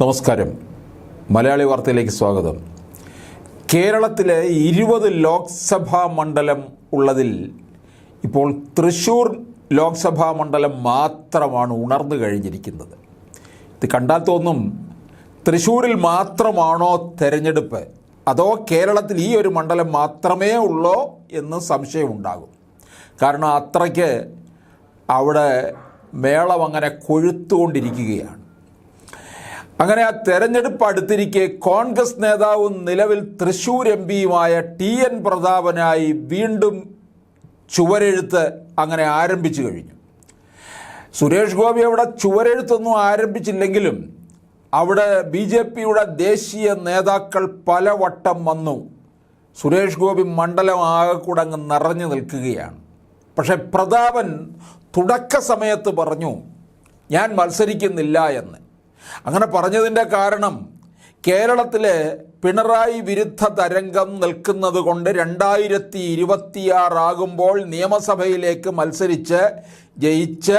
നമസ്കാരം. മലയാളി വാർത്തയിലേക്ക് സ്വാഗതം. കേരളത്തിലെ ഇരുപത് ലോക്സഭാ മണ്ഡലം ഉള്ളതിൽ ഇപ്പോൾ തൃശ്ശൂർ ലോക്സഭാ മണ്ഡലം മാത്രമാണ് ഉണർന്നു കഴിഞ്ഞിരിക്കുന്നത്. ഇത് കണ്ടാൽ തോന്നും തൃശ്ശൂരിൽ മാത്രമാണോ തെരഞ്ഞെടുപ്പ്? അതോ കേരളത്തിൽ ഈ ഒരു മണ്ഡലം മാത്രമേ ഉള്ളോ എന്ന് സംശയമുണ്ടാകും. കാരണം അത്രയ്ക്ക് അവിടെ മേളം അങ്ങനെ കൊഴുത്തുകൊണ്ടിരിക്കുകയാണ്. അങ്ങനെ ആ തെരഞ്ഞെടുപ്പ് അടുത്തിരിക്കെ കോൺഗ്രസ് നേതാവും നിലവിൽ തൃശൂർ എം പിയുമായ ടി എൻ പ്രതാപനായി വീണ്ടും ചുവരെഴുത്ത് അങ്ങനെ ആരംഭിച്ചു കഴിഞ്ഞു. സുരേഷ് ഗോപി അവിടെ ചുവരെഴുത്തൊന്നും ആരംഭിച്ചില്ലെങ്കിലും അവിടെ ബി ജെ പിയുടെ ദേശീയ നേതാക്കൾ പലവട്ടം വന്നു. സുരേഷ് ഗോപി മണ്ഡലം ആകെ അങ്ങ് നിറഞ്ഞു നിൽക്കുകയാണ്. പക്ഷേ പ്രതാപൻ തുടക്ക സമയത്ത് പറഞ്ഞു ഞാൻ മത്സരിക്കുന്നില്ല എന്ന്. അങ്ങനെ പറഞ്ഞതിന്റെ കാരണം കേരളത്തിലെ പിണറായി വിരുദ്ധ തരംഗം നിൽക്കുന്നത് കൊണ്ട് രണ്ടായിരത്തി ഇരുപത്തിയാറാകുമ്പോൾ നിയമസഭയിലേക്ക് മത്സരിച്ച് ജയിച്ച്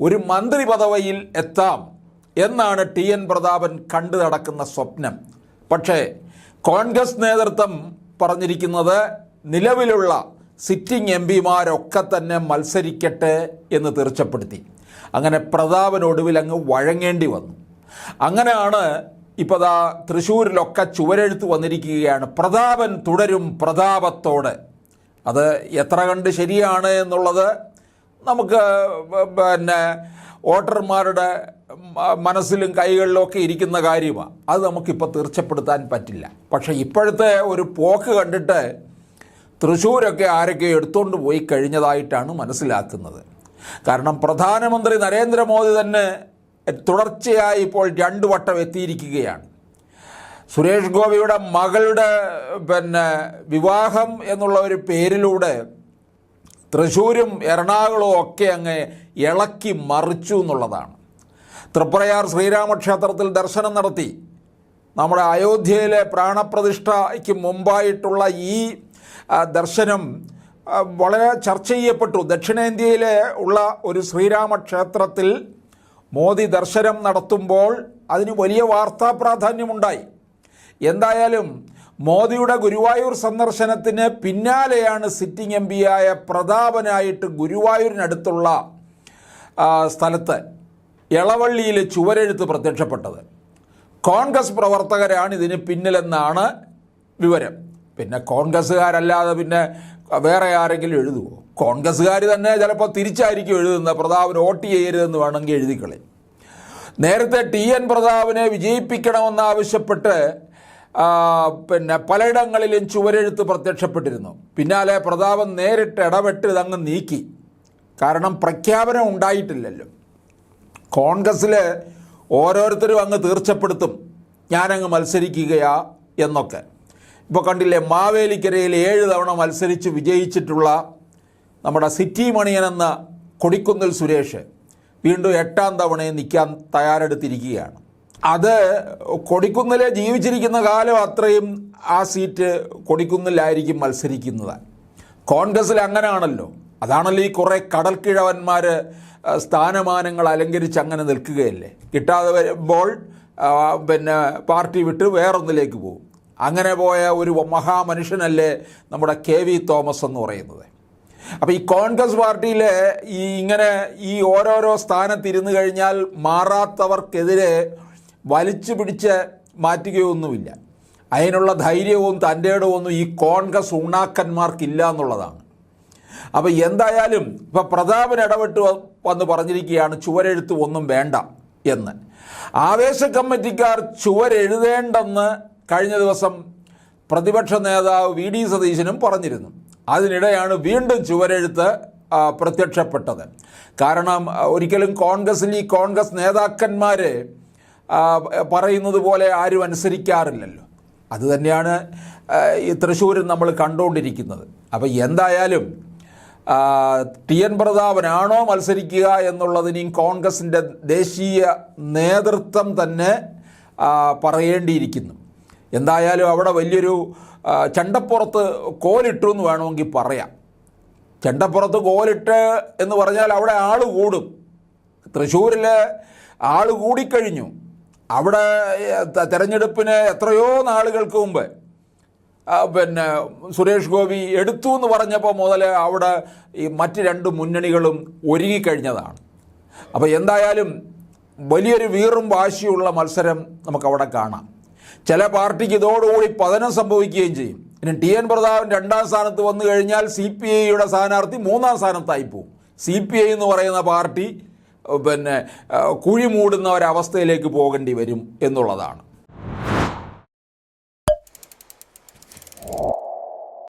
ഒരു മന്ത്രി പദവിയിൽ എത്താം എന്നാണ് ടി എൻ പ്രതാപൻ കണ്ടു നടക്കുന്ന സ്വപ്നം. പക്ഷേ കോൺഗ്രസ് നേതൃത്വം പറഞ്ഞിരിക്കുന്നത് നിലവിലുള്ള സിറ്റിംഗ് എം പിമാരൊക്കെ തന്നെ മത്സരിക്കട്ടെ എന്ന് തീർച്ചപ്പെടുത്തി. അങ്ങനെ പ്രതാപൻ ഒടുവിൽ അങ്ങ് വഴങ്ങേണ്ടി വന്നു. അങ്ങനെയാണ് ഇപ്പോൾ ദാ തൃശ്ശൂരിലൊക്കെ ചുവരെഴുത്ത് വന്നിരിക്കുകയാണ്. പ്രതാപൻ തുടരും പ്രതാപത്തോടെ. അത് എത്ര കണ്ട് ശരിയാണ് എന്നുള്ളത് നമുക്ക് പിന്നെ വോട്ടർമാരുടെ മനസ്സിലും കൈകളിലും ഒക്കെ ഇരിക്കുന്ന കാര്യമാണ് അത് നമുക്കിപ്പോൾ തീർച്ചപ്പെടുത്താൻ പറ്റില്ല. പക്ഷേ ഇപ്പോഴത്തെ ഒരു പോക്ക് കണ്ടിട്ട് തൃശ്ശൂരൊക്കെ ആരൊക്കെ എടുത്തുകൊണ്ട് പോയി കഴിഞ്ഞതായിട്ടാണ് മനസ്സിലാക്കുന്നത്. കാരണം പ്രധാനമന്ത്രി നരേന്ദ്രമോദി തന്നെ തുടർച്ചയായി ഇപ്പോൾ രണ്ടു വട്ടം എത്തിയിരിക്കുകയാണ്. സുരേഷ് ഗോപിയുടെ മകളുടെ പിന്നെ വിവാഹം എന്നുള്ള ഒരു പേരിലൂടെ തൃശ്ശൂരും എറണാകുളവും ഒക്കെ അങ്ങ് ഇളക്കി മറിച്ചു എന്നുള്ളതാണ്. തൃപ്രയാർ ശ്രീരാമക്ഷേത്രത്തിൽ ദർശനം നടത്തി. നമ്മുടെ അയോധ്യയിലെ പ്രാണപ്രതിഷ്ഠയ്ക്ക് മുമ്പായിട്ടുള്ള ഈ ദർശനം വളരെ ചർച്ച ചെയ്യപ്പെട്ടു. ദക്ഷിണേന്ത്യയിലെ ഉള്ള ഒരു ശ്രീരാമക്ഷേത്രത്തിൽ മോദി ദർശനം നടത്തുമ്പോൾ അതിന് വലിയ വാർത്താ പ്രാധാന്യമുണ്ടായി. എന്തായാലും മോദിയുടെ ഗുരുവായൂർ സന്ദർശനത്തിന് പിന്നാലെയാണ് സിറ്റിംഗ് എം പിയായ പ്രതാപനായിട്ട് ഗുരുവായൂരിനടുത്തുള്ള സ്ഥലത്ത് എളവള്ളിയിൽ ചുവരെഴുത്ത് പ്രത്യക്ഷപ്പെട്ടത്. കോൺഗ്രസ് പ്രവർത്തകരാണ് ഇതിന് പിന്നിലെന്നാണ് വിവരം. പിന്നെ കോൺഗ്രസ്സുകാരല്ലാതെ പിന്നെ വേറെ ആരെങ്കിലും എഴുതുമോ കോൺഗ്രസ്സുകാർ തന്നെ ചിലപ്പോൾ തിരിച്ചായിരിക്കും എഴുതുന്ന പ്രതാപന് വോട്ട് ചെയ്യരുതെന്ന് വേണമെങ്കിൽ എഴുതിക്കളയും. നേരത്തെ ടി എൻ പ്രതാപനെ വിജയിപ്പിക്കണമെന്നാവശ്യപ്പെട്ട് പിന്നെ പലയിടങ്ങളിലും ചുവരെഴുത്ത് പ്രത്യക്ഷപ്പെട്ടിരുന്നു. പിന്നാലെ പ്രതാപൻ നേരിട്ട് ഇടപെട്ട് ഇതങ്ങ് നീക്കി. കാരണം പ്രഖ്യാപനം ഉണ്ടായിട്ടില്ലല്ലോ. കോൺഗ്രസ്സിൽ ഓരോരുത്തരും അങ്ങ് തീർച്ചപ്പെടുത്തും. ഞാനങ്ങ് മത്സരിക്കുകയാ എന്നൊക്കെ. ഇപ്പോൾ കണ്ടില്ലേ മാവേലിക്കരയിൽ ഏഴ് തവണ മത്സരിച്ച് വിജയിച്ചിട്ടുള്ള നമ്മുടെ സിറ്റി മണിയൻ എന്ന കൊടിക്കുന്നിൽ സുരേഷ് വീണ്ടും എട്ടാം തവണയും നിൽക്കാൻ തയ്യാറെടുത്തിരിക്കുകയാണ്. അത് കൊടിക്കുന്നിലെ ജീവിച്ചിരിക്കുന്ന കാലം അത്രയും ആ സീറ്റ് കൊടിക്കുന്നിലായിരിക്കും മത്സരിക്കുന്നത്. കോൺഗ്രസ്സിൽ അങ്ങനെയാണല്ലോ അതാണല്ലോ ഈ കുറേ കടൽക്കിഴവന്മാർ സ്ഥാനമാനങ്ങൾ അലങ്കരിച്ച് അങ്ങനെ നിൽക്കുകയല്ലേ. കിട്ടാതെ വരുമ്പോൾ പിന്നെ പാർട്ടി വിട്ട് വേറൊന്നിലേക്ക് പോകും. അങ്ങനെ പോയ ഒരു മഹാമനുഷ്യനല്ലേ നമ്മുടെ കെ വി തോമസ് എന്ന് പറയുന്നത്. അപ്പോൾ ഈ കോൺഗ്രസ് പാർട്ടിയിലെ ഈ ഇങ്ങനെ ഈ ഓരോരോ സ്ഥാനത്തിരുന്ന് കഴിഞ്ഞാൽ മാറാത്തവർക്കെതിരെ വലിച്ചു പിടിച്ച് മാറ്റുകയൊന്നുമില്ല. അതിനുള്ള ധൈര്യവും തന്റെ ഇടവൊന്നും ഈ കോൺഗ്രസ് ഉണ്ണാക്കന്മാർക്കില്ല എന്നുള്ളതാണ്. അപ്പോൾ എന്തായാലും ഇപ്പോൾ പ്രതാപൻ ഇടപെട്ട് വന്ന് പറഞ്ഞിരിക്കുകയാണ് ചുവരെഴുത്ത് ഒന്നും വേണ്ട എന്ന്. ആവേശ കമ്മിറ്റിക്കാർ ചുവരെഴുതേണ്ടെന്ന് കഴിഞ്ഞ ദിവസം പ്രതിപക്ഷ നേതാവ് വി ഡി സതീശനും പറഞ്ഞിരുന്നു. അതിനിടെയാണ് വീണ്ടും ചുവരെഴുത്ത് പ്രത്യക്ഷപ്പെട്ടത്. കാരണം ഒരിക്കലും കോൺഗ്രസിൽ ഈ കോൺഗ്രസ് നേതാക്കന്മാർ പറയുന്നത് പോലെ ആരും അനുസരിക്കാറില്ലല്ലോ. അതുതന്നെയാണ് ഈ തൃശ്ശൂരിൽ നമ്മൾ കണ്ടുകൊണ്ടിരിക്കുന്നത്. അപ്പോൾ എന്തായാലും ടി എൻ പ്രതാപനാണോ മത്സരിക്കുക എന്നുള്ളതിനും കോൺഗ്രസിന്റെ ദേശീയ നേതൃത്വം തന്നെ പറയേണ്ടിയിരിക്കുന്നു. എന്തായാലും അവിടെ വലിയൊരു ചണ്ടപ്പുറത്ത് കോലിട്ടു എന്ന് വേണമെങ്കിൽ പറയാം. ചെണ്ടപ്പുറത്ത് കോലിട്ട് എന്ന് പറഞ്ഞാൽ അവിടെ ആൾ കൂടും. തൃശ്ശൂരിൽ ആൾ കൂടിക്കഴിഞ്ഞു. അവിടെ തെരഞ്ഞെടുപ്പിന് എത്രയോ നാളുകൾക്ക് മുമ്പ് പിന്നെ സുരേഷ് ഗോപി എടുത്തു എന്ന് പറഞ്ഞപ്പോൾ മുതൽ അവിടെ ഈ മറ്റ് രണ്ട് മുന്നണികളും ഒരുങ്ങിക്കഴിഞ്ഞതാണ്. അപ്പോൾ എന്തായാലും വലിയൊരു വീറും വാശിയുള്ള മത്സരം നമുക്കവിടെ കാണാം. ചില പാർട്ടിക്ക് ഇതോടുകൂടി പതനം സംഭവിക്കുകയും ചെയ്യും. ഇനി ടി എൻ പ്രതാപൻ രണ്ടാം സ്ഥാനത്ത് വന്നു കഴിഞ്ഞാൽ സി പി ഐയുടെ സ്ഥാനാർത്ഥി മൂന്നാം സ്ഥാനത്തായി പോകും സി പി ഐ എന്ന് പറയുന്ന പാർട്ടി പിന്നെ കുഴിമൂടുന്ന കുഴി മൂടുന്ന ഒരവസ്ഥയിലേക്ക് പോകേണ്ടി വരും എന്നുള്ളതാണ്.